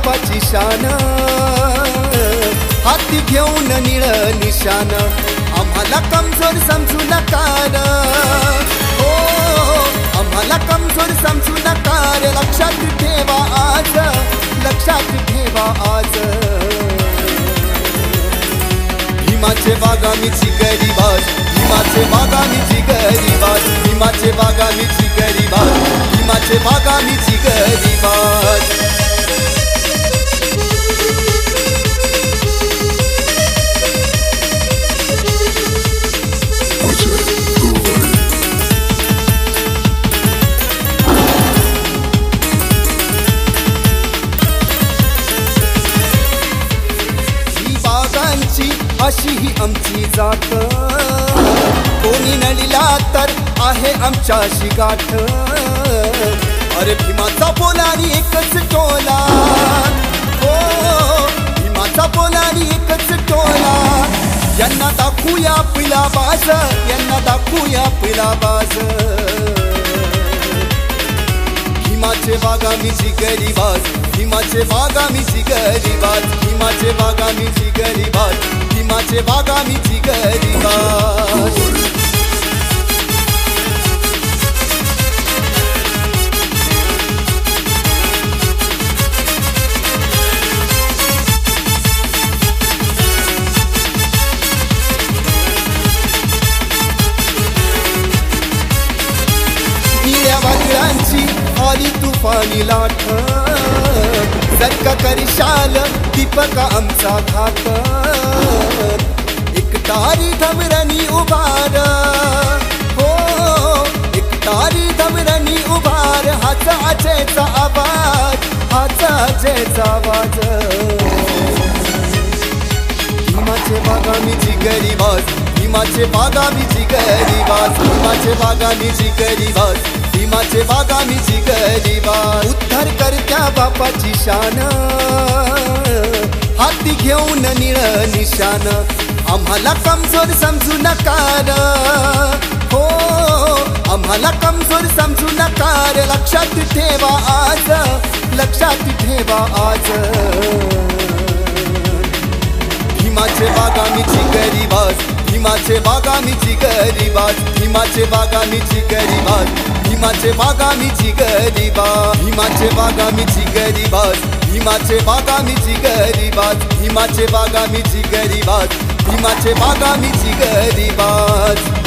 बापाची शान. हाती घेऊन निळ निशान. आम्हाला कमजोर समजू नकार हो, हो आम्हाला कमजोर समजू नकार लक्षात ठेवा आज. लक्षात ठेवा आज. हिमाचे बागामीची बाज हिमाचे बागामीची बाज हिमाचे घेतली जात. कोणी नलिला तर आहे आमच्याशी गाठ. अरे भीमाचा बोलारी एकच टोला. हो भीमाचा बोलारी एकच टोला. यांना दाखवूया पिला बाज यांना दाखवूया पिला बाज. हिमाचे बागा मी जी गरीबाज हिमाचे बागा मी जी गरीबाज हिमाचे बागा मी जी भीमाचे बागामीची मी निळ्या वादळांची आली तुफानी लाट। जर का करशाल दीपक आमचा घात। बागामीची गरीबाज भीमाचे बागामीची गरीबाज भीमाचे बागामीची गरीबाज भीमाचे बागामीची गरीबाज उद्धार करत्या बापाची शान हाती घेऊन निळ निशान आम्हाला कमजोर समजू नकार हो आम्हाला कमजोर समजू नकार लक्षात ठेवा आज. भीमाचे बागामीची गरीबाज भीमाचे बागामीची गरीबाज भीमाचे बागामीची गरीबाज भीमाचे बागामीची गरीबाज भीमाचे बागामीची गरीबाज भीमाचे बागामीची गरीबाज भीमाचे बागामीची गरीबाज